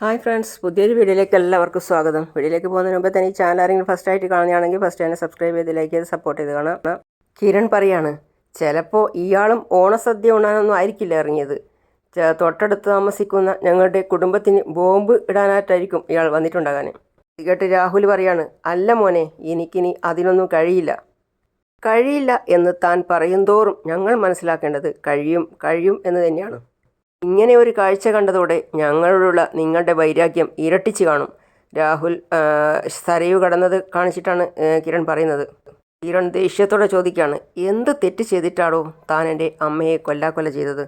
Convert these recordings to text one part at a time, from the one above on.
Hi friends പുതിയൊരു വീഡിയോയിലേക്ക് എല്ലാവർക്കും സ്വാഗതം. വീഡിയോയിലേക്ക് പോകുന്നതിന് മുമ്പ് തന്നെ ഈ ചാനൽ ആരെങ്കിലും ഫസ്റ്റ് ആയിട്ട് കാണുകയാണെങ്കിൽ ഫസ്റ്റ് തന്നെ സബ്സ്ക്രൈബ് ചെയ്ത് ലൈക്ക് ചെയ്ത് സപ്പോർട്ട് ചെയ്ത് കാണാം. കിരൺ പറയാണ് ചിലപ്പോൾ ഇയാളും ഓണസദ്യ ഉണ്ണാനൊന്നും ആയിരിക്കില്ല ഇറങ്ങിയത്. തൊട്ടടുത്ത് താമസിക്കുന്ന ഞങ്ങളുടെ കുടുംബത്തിന് ബോംബ് ഇടാനായിട്ടായിരിക്കും ഇയാൾ വന്നിട്ടുണ്ടാകാൻ. കേട്ട് രാഹുൽ പറയാണ് അല്ല മോനെ എനിക്കിനി അതിനൊന്നും കഴിയില്ല. കഴിയില്ല എന്ന് താൻ പറയും തോറും ഞങ്ങൾ മനസ്സിലാക്കേണ്ടത് കഴിയും കഴിയും എന്ന് തന്നെയാണ്. ഇങ്ങനെ ഒരു കാഴ്ച കണ്ടതോടെ ഞങ്ങളോടുള്ള നിങ്ങളുടെ വൈരാഗ്യം ഇരട്ടിച്ച് കാണും. രാഹുൽ സരയു കടന്നത് കാണിച്ചിട്ടാണ് കിരൺ പറയുന്നത്. കിരൺ ദേഷ്യത്തോടെ ചോദിക്കുകയാണ് എന്ത് തെറ്റ് ചെയ്തിട്ടാണോ താൻ എന്റെ അമ്മയെ കൊല്ലാക്കൊല ചെയ്തത്?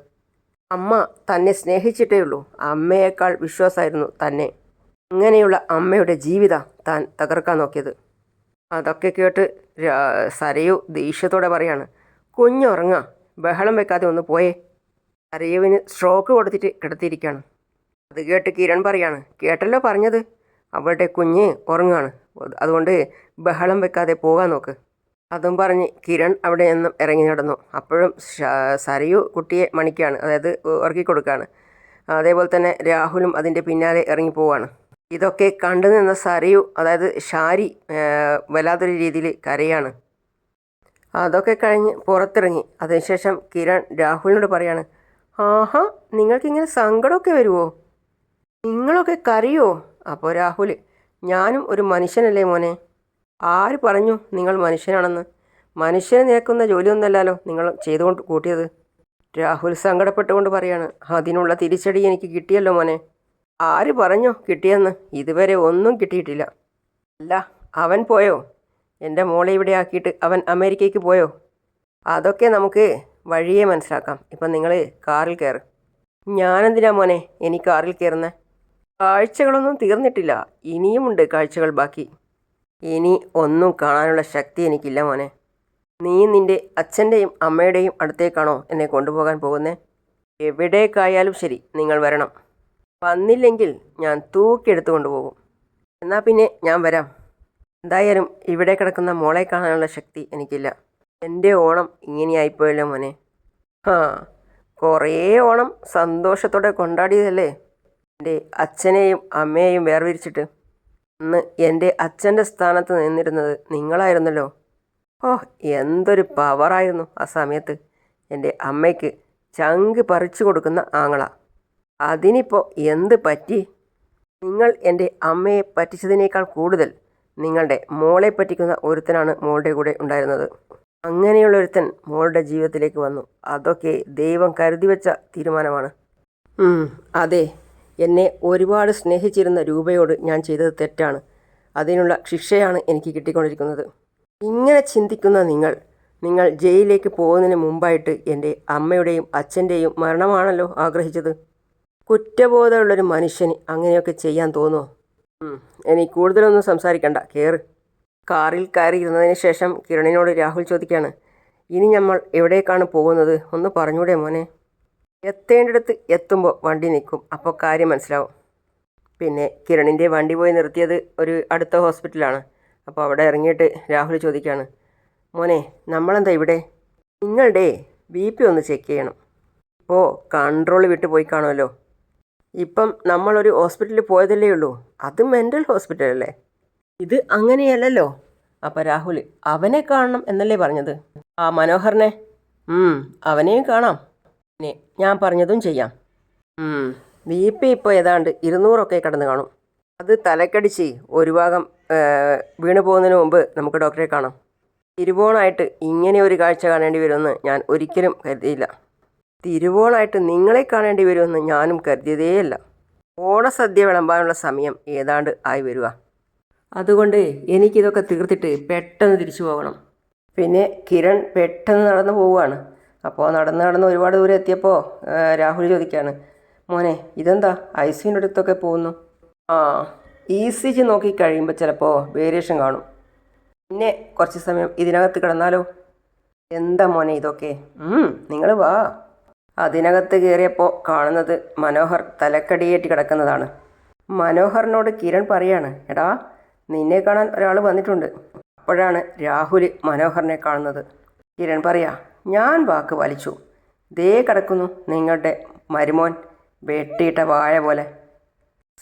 അമ്മ തന്നെ സ്നേഹിച്ചിട്ടേ ഉള്ളൂ. അമ്മയേക്കാൾ വിശ്വാസമായിരുന്നു തന്നെ. അങ്ങനെയുള്ള അമ്മയുടെ ജീവിത താൻ തകർക്കാൻ നോക്കിയത്. അതൊക്കെ കേട്ട് സരയു ദേഷ്യത്തോടെ പറയാണ് കുഞ്ഞുറങ്ങാ ബഹളം വെക്കാതെ ഒന്ന് പോയേ. സരയുവിന് സ്ട്രോക്ക് കൊടുത്തിട്ട് കിടത്തിയിരിക്കുകയാണ്. അത് കേട്ട് കിരൺ പറയാണ് കേട്ടല്ലോ പറഞ്ഞത്. അവളുടെ കുഞ്ഞ് ഉറങ്ങുകയാണ്. അതുകൊണ്ട് ബഹളം വെക്കാതെ പോകാൻ നോക്ക്. അതും പറഞ്ഞ് കിരൺ അവിടെ നിന്നും ഇറങ്ങി നടന്നു. അപ്പോഴും സരയു കുട്ടിയെ മണിക്കാണ് അതായത് ഉറക്കി കൊടുക്കുകയാണ്. അതേപോലെ തന്നെ രാഹുലും അതിന്റെ പിന്നാലെ ഇറങ്ങി പോവുകയാണ്. ഇതൊക്കെ കണ്ടു നിന്ന സരയു അതായത് ഷാരി വല്ലാത്തൊരു രീതിയിൽ കരയാണ്. അതൊക്കെ കഴിഞ്ഞ് പുറത്തിറങ്ങി. അതിനുശേഷം കിരൺ രാഹുലിനോട് പറയാണ് ആഹാ നിങ്ങൾക്കിങ്ങനെ സങ്കടമൊക്കെ വരുമോ നിങ്ങളൊക്കെ കരയോ? അപ്പോൾ രാഹുൽ ഞാനും ഒരു മനുഷ്യനല്ലേ മോനെ? ആര് പറഞ്ഞു നിങ്ങൾ മനുഷ്യനാണെന്ന്? മനുഷ്യനെ നിരക്കുന്ന ജോലിയൊന്നുമല്ലല്ലോ നിങ്ങൾ ചെയ്തുകൊണ്ട് കൂട്ടിയത്? രാഹുൽ സങ്കടപ്പെട്ടുകൊണ്ട് പറയാണ് അതിനുള്ള തിരിച്ചടി എനിക്ക് കിട്ടിയല്ലോ മോനെ. ആര് പറഞ്ഞു കിട്ടിയെന്ന്? ഇതുവരെ ഒന്നും കിട്ടിയിട്ടില്ല. അല്ല അവൻ പോയോ? എന്റെ മോളെ ഇവിടെ ആക്കിയിട്ട് അവൻ അമേരിക്കയ്ക്ക് പോയോ? അതൊക്കെ നമുക്ക് വഴിയെ മനസ്സിലാക്കാം. ഇപ്പം നിങ്ങൾ കാറിൽ കയറ്. ഞാനെന്തിനാ മോനെ ഇനി കാറിൽ കയറുന്നത് കാഴ്ചകളൊന്നും തീർന്നിട്ടില്ല. ഇനിയുമുണ്ട് കാഴ്ചകൾ ബാക്കി. ഇനി ഒന്നും കാണാനുള്ള ശക്തി എനിക്കില്ല മോനെ. നീ നിന്റെ അച്ഛന്റെയും അമ്മയുടെയും അടുത്തേക്കാണോ എന്നെ കൊണ്ടുപോകാൻ പോകുന്നേ? എവിടേക്കായാലും ശരി നിങ്ങൾ വരണം. വന്നില്ലെങ്കിൽ ഞാൻ തൂക്കിയെടുത്ത് കൊണ്ടുപോകും. എന്നാൽ പിന്നെ ഞാൻ വരാം. എന്തായാലും ഇവിടെ കിടക്കുന്ന മോളെ കാണാനുള്ള ശക്തി എനിക്കില്ല. എന്റെ ഓണം ഇങ്ങനെയായിപ്പോയല്ലോ മോനെ. ആ കുറേ ഓണം സന്തോഷത്തോടെ കൊണ്ടാടിയതല്ലേ? എന്റെ അച്ഛനെയും അമ്മയെയും വേർതിരിച്ചിട്ട് ഇന്ന് എന്റെ അച്ഛന്റെ സ്ഥാനത്ത് നിന്നിരുന്നത് നിങ്ങളായിരുന്നല്ലോ. ഓ എന്തൊരു പവറായിരുന്നു ആ സമയത്ത്. എന്റെ അമ്മയ്ക്ക് ചങ്ക് പറിച്ചു കൊടുക്കുന്ന ആങ്ങള. അതിനിപ്പോൾ എന്ത് പറ്റി? നിങ്ങൾ എന്റെ അമ്മയെ പറ്റിച്ചതിനേക്കാൾ കൂടുതൽ നിങ്ങളുടെ മോളെ പറ്റിക്കുന്ന ഒരുത്തനാണ് മോളുടെ കൂടെ ഉണ്ടായിരുന്നത്. അങ്ങനെയുള്ള ഒരുത്തൻ മോളുടെ ജീവിതത്തിലേക്ക് വന്നു. അതൊക്കെ ദൈവം കരുതി വെച്ച തീരുമാനമാണ്. അതെ. എന്നെ ഒരുപാട് സ്നേഹിച്ചിരുന്ന രൂപയോട് ഞാൻ ചെയ്തത് തെറ്റാണ്. അതിനുള്ള ശിക്ഷയാണ് എനിക്ക് കിട്ടിക്കൊണ്ടിരിക്കുന്നത്. ഇങ്ങനെ ചിന്തിക്കുന്ന നിങ്ങൾ നിങ്ങൾ ജയിലിലേക്ക് പോകുന്നതിന് മുമ്പായിട്ട് എന്റെ അമ്മയുടെയും അച്ഛന്റെയും മരണമാണല്ലോ ആഗ്രഹിച്ചത്. കുറ്റബോധമുള്ളൊരു മനുഷ്യന് അങ്ങനെയൊക്കെ ചെയ്യാൻ തോന്നുമോ ഇനി കൂടുതലൊന്നും സംസാരിക്കണ്ട. കയറ് കാറിൽ കയറി ഇരുന്നതിന് ശേഷം കിരണിനോട് രാഹുൽ ചോദിക്കുകയാണ് ഇനി നമ്മൾ എവിടേക്കാണ് പോകുന്നത്? ഒന്ന് പറഞ്ഞൂടെ മോനെ? എത്തേണ്ടടുത്ത് എത്തുമ്പോൾ വണ്ടി നിൽക്കും അപ്പോൾ കാര്യം മനസ്സിലാവും. പിന്നെ കിരണിന്റെ വണ്ടി പോയി നിർത്തിയത് ഒരു അടുത്ത ഹോസ്പിറ്റലാണ്. അപ്പോൾ അവിടെ ഇറങ്ങിയിട്ട് രാഹുൽ ചോദിക്കുകയാണ് മോനെ നമ്മളെന്താ ഇവിടെ? നിങ്ങളുടെ ബി പി ഒന്ന് ചെക്ക് ചെയ്യണം. ഇപ്പോൾ കൺട്രോൾ വിട്ട് പോയി കാണുമല്ലോ. ഇപ്പം നമ്മളൊരു ഹോസ്പിറ്റലിൽ പോയതല്ലേ ഉള്ളൂ. അത് മെന്റൽ ഹോസ്പിറ്റലല്ലേ? ഇത് അങ്ങനെയല്ലല്ലോ. അപ്പം രാഹുൽ അവനെ കാണണം എന്നല്ലേ പറഞ്ഞത്? ആ മനോഹറിനെ. അവനെയും കാണാം. പിന്നെ ഞാൻ പറഞ്ഞതും ചെയ്യാം. ബി പി ഇപ്പോൾ ഏതാണ്ട് ഇരുന്നൂറൊക്കെ കടന്ന് കാണും. അത് തലക്കടിച്ച് ഒരു ഭാഗം വീണു പോകുന്നതിന് മുമ്പ് നമുക്ക് ഡോക്ടറെ കാണാം. തിരുവോണായിട്ട് ഇങ്ങനെ ഒരു കാഴ്ച കാണേണ്ടി വരുമെന്ന് ഞാൻ ഒരിക്കലും കരുതിയില്ല. തിരുവോണായിട്ട് നിങ്ങളെ കാണേണ്ടി വരുമെന്ന് ഞാനും കരുതിയതേയല്ല. ഓണസദ്യ വിളമ്പാനുള്ള സമയം ഏതാണ്ട് ആയി വരിക അതുകൊണ്ട് എനിക്കിതൊക്കെ തീർത്തിട്ട് പെട്ടെന്ന് തിരിച്ചു പോകണം. പിന്നെ കിരൺ പെട്ടെന്ന് നടന്നു പോവുകയാണ്. അപ്പോൾ നടന്ന് നടന്ന് ഒരുപാട് ദൂരം എത്തിയപ്പോൾ രാഹുൽ ചോദിക്കുകയാണ് മോനെ ഇതെന്താ? ഐ സിന്റെ അടുത്തൊക്കെ പോകുന്നു. ആ ഇ സി ജി നോക്കി കഴിയുമ്പോൾ ചിലപ്പോൾ വേരിയേഷൻ കാണും. പിന്നെ കുറച്ച് സമയം ഇതിനകത്ത് കിടന്നാലോ? എന്താ മോനെ ഇതൊക്കെ? നിങ്ങൾ വാ. അതിനകത്ത് കയറിയപ്പോൾ കാണുന്നത് മനോഹർ തലക്കടിയേറ്റി കിടക്കുന്നതാണ്. മനോഹറിനോട് കിരൺ പറയാണ് എടാ നിന്നെ കാണാൻ ഒരാൾ വന്നിട്ടുണ്ട്. അപ്പോഴാണ് രാഹുൽ മനോഹറിനെ കാണുന്നത്. കിരൺ പറയാ ഞാൻ വാക്ക് വലിച്ചു. ദേ കിടക്കുന്നു നിങ്ങളുടെ മരുമോൻ വെട്ടിയിട്ട വായ പോലെ.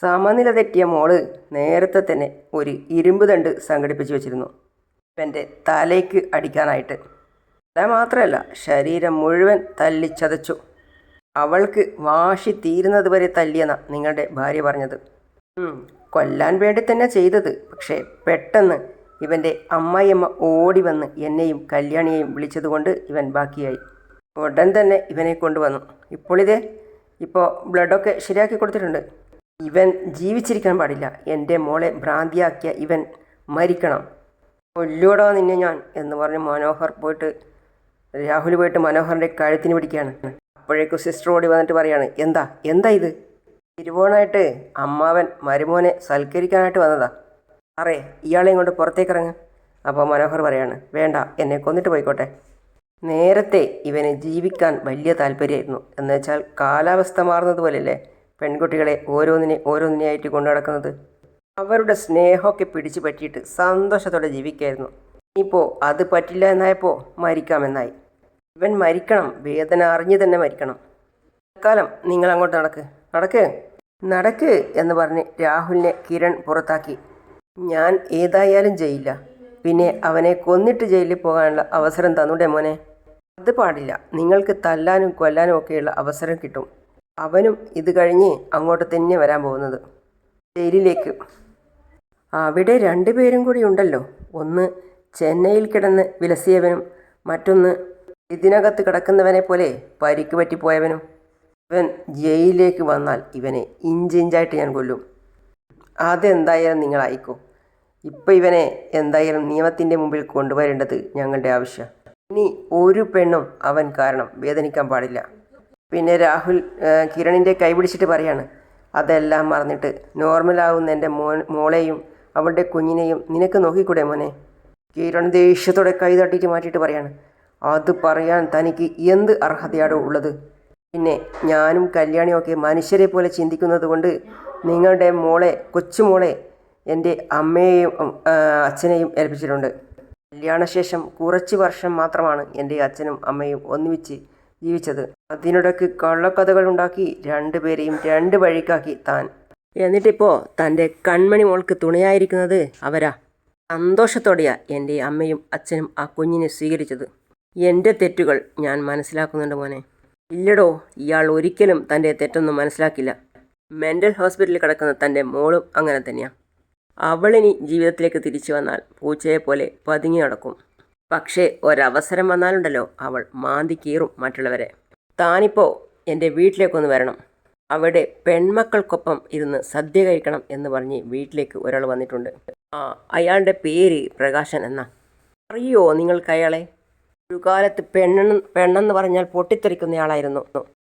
സമനില തെറ്റിയ മോൾ നേരത്തെ തന്നെ ഒരു ഇരുമ്പ് തണ്ട് സംഘടിപ്പിച്ച് വെച്ചിരുന്നു. ഇവന്റെ തലയ്ക്ക് അടിക്കാനായിട്ട്. തല മാത്രമല്ല ശരീരം മുഴുവൻ തല്ലിച്ചതച്ചു അവൾക്ക് വാശി തീരുന്നത് വരെ തല്ലിയെന്നാണ് നിങ്ങളുടെ ഭാര്യ പറഞ്ഞത്. കൊല്ലാൻ വേണ്ടി തന്നെ ചെയ്തത്. പക്ഷേ പെട്ടെന്ന് ഇവന്റെ അമ്മായിയമ്മ ഓടി വന്ന് എന്നെയും കല്യാണിയെയും വിളിച്ചതുകൊണ്ട് ഇവൻ ബാക്കിയായി. ഉടൻ തന്നെ ഇവനെ കൊണ്ടുവന്നു. ഇപ്പോൾ ഇതേ ഇപ്പോൾ ബ്ലഡൊക്കെ ശരിയാക്കി കൊടുത്തിട്ടുണ്ട്. ഇവൻ ജീവിച്ചിരിക്കാൻ പാടില്ല. എന്റെ മോളെ ഭ്രാന്തിയാക്കിയ ഇവൻ മരിക്കണം. കൊല്ലൂടോ നിന്നെ ഞാൻ എന്ന് പറഞ്ഞ് മനോഹർ പോയിട്ട് രാഹുൽ പോയിട്ട് മനോഹറിന്റെ കഴുത്തിന് പിടിക്കുകയാണ്. അപ്പോഴേക്കും സിസ്റ്റർ ഓടി വന്നിട്ട് പറയാണ് എന്താ എന്താ ഇത്? തിരുവോണായിട്ട് അമ്മാവൻ മരുമോനെ സൽക്കരിക്കാനായിട്ട് വന്നതാ. സാറേ ഇയാളെ ഇങ്ങോട്ട് പുറത്തേക്ക് ഇറങ്ങ് അപ്പോൾ മനോഹർ പറയാണ് വേണ്ട എന്നെ കൊന്നിട്ട് പോയിക്കോട്ടെ. നേരത്തെ ഇവന് ജീവിക്കാൻ വലിയ താല്പര്യമായിരുന്നു. എന്നുവെച്ചാൽ കാലാവസ്ഥ മാറുന്നതുപോലെയല്ലേ പെൺകുട്ടികളെ ഓരോന്നിനെ ഓരോന്നിനെയായിട്ട് കൊണ്ടു നടക്കുന്നത്. അവരുടെ സ്നേഹമൊക്കെ പിടിച്ചു പറ്റിയിട്ട് സന്തോഷത്തോടെ ജീവിക്കായിരുന്നു. ഇപ്പോൾ അത് പറ്റില്ല എന്നായപ്പോൾ മരിക്കാമെന്നായി. ഇവൻ മരിക്കണം വേദന അറിഞ്ഞു തന്നെ മരിക്കണം. തൽക്കാലം നിങ്ങൾ അങ്ങോട്ട് നടക്ക്. നടക്ക് നടക്ക് എന്ന് പറഞ്ഞ് രാഹുലിനെ കിരൺ പുറത്താക്കി. ഞാൻ ഏതായാലും ജയിലില്ല പിന്നെ അവനെ കൊന്നിട്ട് ജയിലിൽ പോകാനുള്ള അവസരം തന്നൂടെ മോനെ? അത് പാടില്ല. നിങ്ങൾക്ക് തല്ലാനും കൊല്ലാനും ഒക്കെയുള്ള അവസരം കിട്ടും. അവനും ഇത് കഴിഞ്ഞ് അങ്ങോട്ട് തന്നെ വരാൻ പോകുന്നത്. ജയിലിലേക്ക്. അവിടെ രണ്ടുപേരും കൂടി ഉണ്ടല്ലോ. ഒന്ന് ചെന്നൈയിൽ കിടന്ന് വിലസിയവനും മറ്റൊന്ന് ഇതിനകത്ത് കിടക്കുന്നവനെ പോലെ പരിക്ക് പറ്റിപ്പോയവനും. ഇവൻ ജയിലിലേക്ക് വന്നാൽ ഇവനെ ഇഞ്ചിഞ്ചായിട്ട് ഞാൻ കൊല്ലും. അതെന്തായാലും നിങ്ങളായിക്കോ ഇപ്പം ഇവനെ എന്തായാലും നിയമത്തിന്റെ മുമ്പിൽ കൊണ്ടുവരേണ്ടത് ഞങ്ങളുടെ ആവശ്യം. ഇനി ഒരു പെണ്ണും അവൻ കാരണം വേദനിക്കാൻ പാടില്ല. പിന്നെ രാഹുൽ കിരണിന്റെ കൈ പിടിച്ചിട്ട് പറയാണ് അതെല്ലാം മറന്നിട്ട് നോർമലാവുന്ന എന്റെ മോൻ മോളെയും അവളുടെ കുഞ്ഞിനെയും നിനക്ക് നോക്കിക്കൂടെ മോനെ? കിരൺ ദേഷ്യത്തോടെ കൈ തട്ടിയിട്ട് മാറ്റിയിട്ട് പറയാണ് അത് പറയാൻ തനിക്ക് എന്ത് അർഹതയാണോ ഉള്ളത്? പിന്നെ ഞാനും കല്യാണിയൊക്കെ മനുഷ്യരെ പോലെ ചിന്തിക്കുന്നത് കൊണ്ട് നിങ്ങളുടെ മോളെ കൊച്ചുമോളെ എന്റെ അമ്മയെയും അച്ഛനെയും ഏൽപ്പിച്ചിട്ടുണ്ട്. കല്യാണശേഷം കുറച്ച് വർഷം മാത്രമാണ് എന്റെ അച്ഛനും അമ്മയും ഒന്നിച്ച് ജീവിച്ചത്. അതിനിടയ്ക്ക് കള്ളക്കഥകൾ ഉണ്ടാക്കി രണ്ടുപേരെയും രണ്ട് വഴിക്കാക്കി താൻ. എന്നിട്ടിപ്പോൾ തന്റെ കൺമണി മോൾക്ക് തുണയായിരിക്കുന്നത് അവരാ. സന്തോഷത്തോടെയാ എന്റെ അമ്മയും അച്ഛനും ആ കുഞ്ഞിനെ സ്വീകരിച്ചത്. എന്റെ തെറ്റുകൾ ഞാൻ മനസ്സിലാക്കുന്നുണ്ട് മോനെ. ഇല്ലടോ ഇയാൾ ഒരിക്കലും തന്റെ തെറ്റൊന്നും മനസ്സിലാക്കില്ല. മെന്റൽ ഹോസ്പിറ്റലിൽ കിടക്കുന്ന തന്റെ മോളും അങ്ങനെ തന്നെയാണ് അവളിനി ജീവിതത്തിലേക്ക് തിരിച്ചു വന്നാൽ പൂച്ചയെ പോലെ പതുങ്ങി നടക്കും. പക്ഷേ ഒരവസരം വന്നാലുണ്ടല്ലോ അവൾ മാന്തി കീറും മറ്റുള്ളവരെ. താനിപ്പോൾ എന്റെ വീട്ടിലേക്കൊന്ന് വരണം. അവിടെ പെൺമക്കൾക്കൊപ്പം ഇരുന്ന് സദ്യ കഴിക്കണം എന്ന് പറഞ്ഞ് വീട്ടിലേക്ക് ഒരാൾ വന്നിട്ടുണ്ട്. ആ അയാളുടെ പേര് പ്രകാശൻ എന്നാ. അറിയോ നിങ്ങൾക്ക് അയാളെ? ഒരു കാലത്ത് പെണ്ണെന്ന് പറഞ്ഞാൽ പൊട്ടിത്തെറിക്കുന്നയാളായിരുന്നു.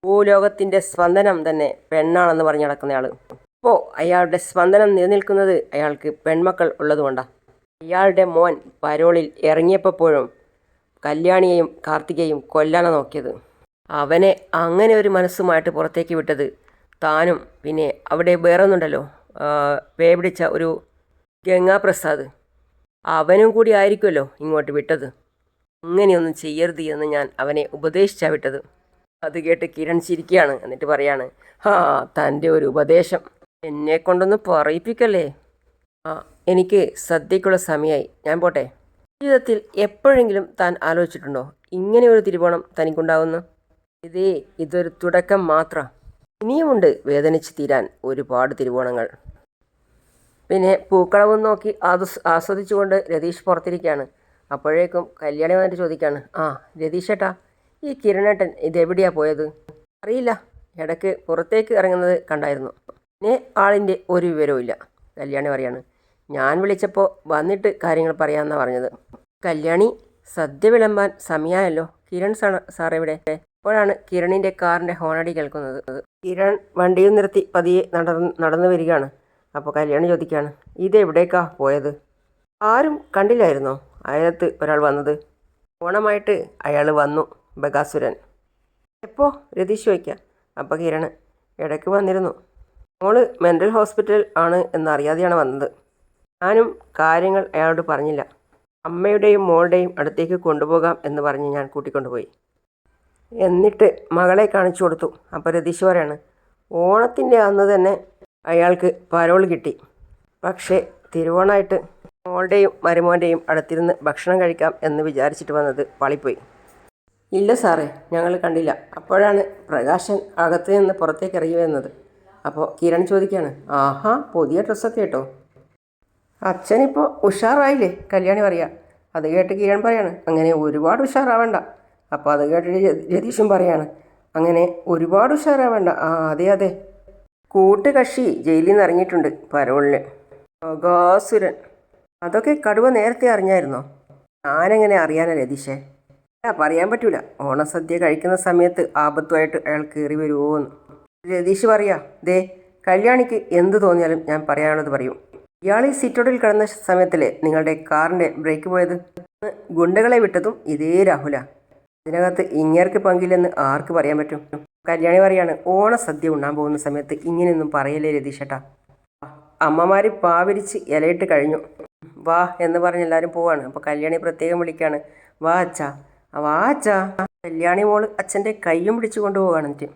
ഭൂലോകത്തിന്റെ സ്പന്ദനം തന്നെ പെണ്ണാണെന്ന് പറഞ്ഞു നടക്കുന്നയാൾ ഇപ്പോൾ അയാളുടെ സ്പന്ദനം നിലനിൽക്കുന്നത് അയാൾക്ക് പെൺമക്കൾ ഉള്ളതുകൊണ്ടാണ് അയാളുടെ മോൻ പരോളിൽ ഇറങ്ങിയപ്പോഴും കല്യാണിയെയും കാർത്തികയും കൊല്ലാനാണ് നോക്കിയത്. അവനെ അങ്ങനെ ഒരു മനസ്സുമായിട്ട് പുറത്തേക്ക് വിട്ടത് താനും പിന്നെ അവിടെ വേറൊന്നുണ്ടല്ലോ വേപിടിച്ച ഒരു ഗംഗാപ്രസാദ്. അവനും കൂടി ആയിരിക്കുമല്ലോ ഇങ്ങോട്ട് വിട്ടത്. അങ്ങനെയൊന്നും ചെയ്യരുത് എന്ന് ഞാൻ അവനെ ഉപദേശിച്ചാ വിട്ടത്. അത് കേട്ട് കിരൺ ചിരിക്കുകയാണ് എന്നിട്ട് പറയാണ് ആ തന്റെ ഒരു ഉപദേശം. എന്നെ കൊണ്ടൊന്ന് പറയിപ്പിക്കല്ലേ? ആ എനിക്ക് സദ്യക്കുള്ള സമയമായി ഞാൻ പോട്ടെ. ജീവിതത്തിൽ എപ്പോഴെങ്കിലും താൻ ആലോചിച്ചിട്ടുണ്ടോ? ഇങ്ങനെ ഒരു തിരുവോണം തനിക്കുണ്ടാവുന്നു? ഇതേ ഇതൊരു തുടക്കം മാത്രം. ഇനിയുമുണ്ട് വേദനിച്ച് തീരാൻ ഒരുപാട് തിരുവോണങ്ങൾ. പിന്നെ പൂക്കളവും നോക്കി ആസ്വ ആസ്വദിച്ചുകൊണ്ട് രതീഷ് പുറത്തിരിക്കുകയാണ്. അപ്പോഴേക്കും കല്യാണി വന്നിട്ട് ചോദിക്കാണ് ആ രതീഷ് ഏട്ടാ ഈ കിരണേട്ടൻ ഇതെവിടെയാ പോയത്? അറിയില്ല ഇടയ്ക്ക് പുറത്തേക്ക് ഇറങ്ങുന്നത് കണ്ടായിരുന്നു. പിന്നെ ആളിന്റെ ഒരു വിവരവും ഇല്ല കല്യാണി പറയാണ്. ഞാൻ വിളിച്ചപ്പോൾ വന്നിട്ട് കാര്യങ്ങൾ പറയാമെന്നാണ് പറഞ്ഞത്. കല്യാണി സദ്യ വിളമ്പാൻ സമയമായല്ലോ കിരൺ സാർ ഇവിടെ അപ്പോഴാണ് കിരണിന്റെ കാറിന്റെ ഹോണടി കേൾക്കുന്നത്. കിരൺ വണ്ടിയിൽ നിർത്തി പതിയെ നടന്ന് നടന്നു വരികയാണ്. അപ്പോൾ കല്യാണി ചോദിക്കുകയാണ് ഇതെവിടേക്കാ പോയത്? ആരും കണ്ടില്ലായിരുന്നോ? അയലത്ത് ഒരാൾ വന്നത്. ഓണമായിട്ട് അയാൾ വന്നു ബഗാസുരൻ. എപ്പോൾ രതീഷ് ചോദിക്കാം. അപ്പോൾ കിരൺ ഇടയ്ക്ക് വന്നിരുന്നു. മോൾ മെന്റൽ ഹോസ്പിറ്റൽ ആണ് എന്നറിയാതെയാണ് വന്നത്. ഞാനും കാര്യങ്ങൾ അയാളോട് പറഞ്ഞില്ല. അമ്മയുടെയും മോളുടെയും അടുത്തേക്ക് കൊണ്ടുപോകാം എന്ന് പറഞ്ഞ് ഞാൻ കൂട്ടിക്കൊണ്ടുപോയി. എന്നിട്ട് മകളെ കാണിച്ചു കൊടുത്തു. അപ്പോൾ രതീഷ് പറയാണ് ഓണത്തിന്റെ അന്ന് തന്നെ അയാൾക്ക് പരോൾ കിട്ടി. പക്ഷേ തിരുവോണമായിട്ട് മോളുടെയും മരുമോന്റെയും അടുത്തിരുന്ന് ഭക്ഷണം കഴിക്കാം എന്ന് വിചാരിച്ചിട്ട് വന്നത് പാളിപ്പോയി ഇല്ല സാറേ ഞങ്ങൾ കണ്ടില്ല. അപ്പോഴാണ് പ്രകാശൻ അകത്ത് നിന്ന് പുറത്തേക്ക് ഇറങ്ങി വരുന്നത്. അപ്പോൾ കിരൺ ചോദിക്കുകയാണ് ആഹാ പുതിയ ഡ്രസ്സൊക്കെ കേട്ടോ അച്ഛനിപ്പോൾ ഉഷാറായില്ലേ? കല്യാണി പറയാ. അത് കേട്ട് കിരൺ പറയാണ് അങ്ങനെ ഒരുപാട് ഉഷാറാവണ്ട. അപ്പോൾ അത് കേട്ട് ര- രതീഷും പറയാണ് അങ്ങനെ ഒരുപാട് ഉഷാറാവണ്ട. ആ അതെ അതെ. കൂട്ടുകക്ഷി ജയിലിൽ നിന്ന് ഇറങ്ങിയിട്ടുണ്ട് പരോളിന്. അഗാസുരൻ. അതൊക്കെ കടുവ നേരത്തെ അറിഞ്ഞായിരുന്നോ? ഞാനെങ്ങനെ അറിയാനാ രതീഷേ ആ പറയാൻ പറ്റൂല. ഓണസദ്യ കഴിക്കുന്ന സമയത്ത് ആപത്തുമായിട്ട് അയാൾ കയറി വരുമോന്ന് രതീഷ് പറയാ ദേ കല്യാണിക്ക് എന്ത് തോന്നിയാലും ഞാൻ പറയാനുള്ളത് പറയും. ഇയാൾ ഈ സിറ്റോട്ടിൽ കിടന്ന സമയത്തിലെ നിങ്ങളുടെ കാറിന്റെ ബ്രേക്ക് പോയത്? ഗുണ്ടകളെ വിട്ടതും ഇതേ രാഹുല. ഇതിനകത്ത് ഇങ്ങേർക്ക് പങ്കില്ലെന്ന് ആർക്ക് പറയാൻ പറ്റും? കല്യാണി പറയാണ് ഓണസദ്യ ഉണ്ണാൻ പോകുന്ന സമയത്ത് ഇങ്ങനെയൊന്നും പറയല്ലേ രതീഷേട്ടാ. അമ്മമാർ പാവരിച്ച് ഇലയിട്ട് കഴിഞ്ഞു. വാ എന്ന് പറഞ്ഞ് എല്ലാവരും പോവാണ്. അപ്പോൾ കല്യാണി പ്രത്യേകം വിളിക്കുകയാണ് വാ അച്ഛാ. വാ അച്ഛാ. കല്യാണി മോൾ അച്ഛന്റെ കൈയും പിടിച്ചു കൊണ്ടുപോവാണ് എന്നിട്ട്.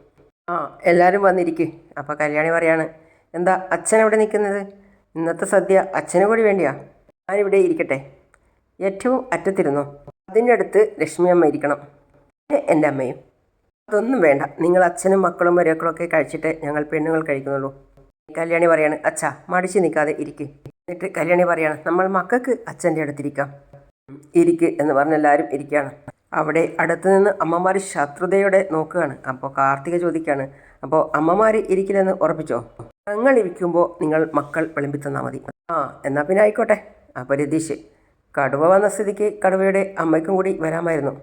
ആ എല്ലാവരും വന്നിരിക്കും. അപ്പോൾ കല്യാണി പറയാണ് എന്താ അച്ഛൻ എവിടെ നിൽക്കുന്നത്? ഇന്നത്തെ സദ്യ അച്ഛന് കൂടി വേണ്ടിയാ. ഞാനിവിടെ ഇരിക്കട്ടെ. ഏറ്റവും അറ്റത്തിരുന്നോ? അതിന്റെ അടുത്ത് ലക്ഷ്മി അമ്മ ഇരിക്കണം. എന്റെ അമ്മയും? അതൊന്നും വേണ്ട. നിങ്ങൾ അച്ഛനും മക്കളും മരുമക്കളൊക്കെ കഴിച്ചിട്ട് ഞങ്ങൾ പെണ്ണുങ്ങൾ കഴിക്കുന്നുള്ളൂ. കല്യാണി പറയാണ് അച്ഛാ മടിച്ച് നിൽക്കാതെ ഇരിക്ക്. എന്നിട്ട് കല്യാണി പറയാണ് നമ്മൾ മക്കൾക്ക് അച്ഛന്റെ അടുത്തിരിക്കാം. ഇരിക്ക് എന്ന് പറഞ്ഞ് എല്ലാവരും ഇരിക്കുകയാണ്. അവിടെ അടുത്ത് നിന്ന് അമ്മമാർ ശത്രുതയോടെ നോക്കുകയാണ്. അപ്പോൾ കാർത്തിക ചോദിക്കുകയാണ് അപ്പോൾ അമ്മമാർ ഇരിക്കില്ലെന്ന് ഉറപ്പിച്ചോ? ഞങ്ങൾ ഇരിക്കുമ്പോൾ നിങ്ങൾ മക്കൾ വിളമ്പി തന്നാൽ മതി. ആ എന്നാൽ പിന്നെ ആയിക്കോട്ടെ. അപ്പോൾ രതീഷ് കടുവ വന്ന സ്ഥിതിക്ക് കടുവയുടെ അമ്മയ്ക്കും കൂടി വരാമായിരുന്നു.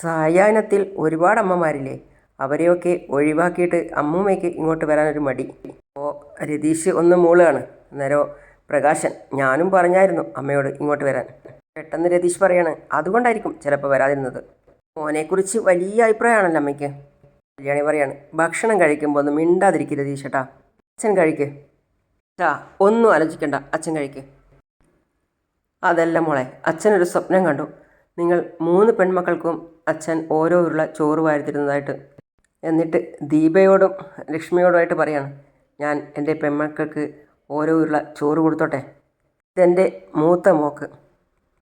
സായാഹ്നത്തിൽ ഒരുപാട് അമ്മമാരില്ലേ? അവരെയൊക്കെ ഒഴിവാക്കിയിട്ട് അമ്മൂമ്മയ്ക്ക് ഇങ്ങോട്ട് വരാനൊരു മടി. അപ്പോൾ രതീഷ് ഒന്ന് മൂളാണ് അന്നേരം പ്രകാശൻ ഞാനും പറഞ്ഞായിരുന്നു അമ്മയോട് ഇങ്ങോട്ട് വരാൻ. പെട്ടെന്ന് രതീഷ് പറയാണ് അതുകൊണ്ടായിരിക്കും ചിലപ്പോൾ വരാതിരുന്നത്. മോനെക്കുറിച്ച് വലിയ അഭിപ്രായമാണല്ലോ അമ്മയ്ക്ക്. കല്യാണി പറയാണ് ഭക്ഷണം കഴിക്കുമ്പോൾ ഒന്ന് മിണ്ടാതിരിക്കും രതീഷ് ഏട്ടാ. അച്ഛൻ കഴിക്ക്. ചാ ഒന്നും ആലോചിക്കണ്ട അച്ഛൻ കഴിക്ക്. അതല്ല മോളെ അച്ഛനൊരു സ്വപ്നം കണ്ടു. നിങ്ങൾ മൂന്ന് പെൺമക്കൾക്കും അച്ഛൻ ഓരോ ഉരുള ചോറ് വാരിത്തിരുന്നതായിട്ട്. എന്നിട്ട് ദീപയോടും ലക്ഷ്മിയോടുമായിട്ട് പറയാണ് ഞാൻ എന്റെ പെൺമക്കൾക്ക് ഓരോ ഉരുള ചോറ് കൊടുത്തോട്ടെ. ഇതെന്റെ മൂത്ത മോക്ക്.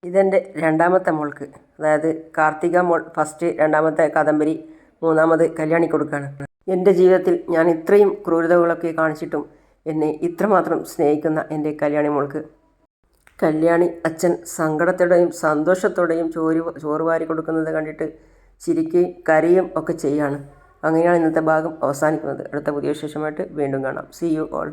ഇതെന്റെ രണ്ടാമത്തെ മോൾക്ക്. അതായത് കാർത്തിക മോൾ ഫസ്റ്റ് രണ്ടാമത്തെ കാദംബരി മൂന്നാമത് കല്യാണി കൊടുക്കുകയാണ് എന്റെ ജീവിതത്തിൽ ഞാൻ ഇത്രയും ക്രൂരതകളൊക്കെ കാണിച്ചിട്ടും എന്നെ ഇത്രമാത്രം സ്നേഹിക്കുന്ന എന്റെ കല്യാണി മോൾക്ക്. കല്യാണി അച്ഛൻ സങ്കടത്തോടെയും സന്തോഷത്തോടെയും ചോറ് ചോറ് വാരി കൊടുക്കുന്നത് കണ്ടിട്ട് ചിരിക്കുകയും കരയും ഒക്കെ ചെയ്യാണ്. അങ്ങനെയാണ് ഇന്നത്തെ ഭാഗം അവസാനിക്കുന്നത്. അടുത്ത പുതിയ വിശേഷമായിട്ട് വീണ്ടും കാണാം. C you all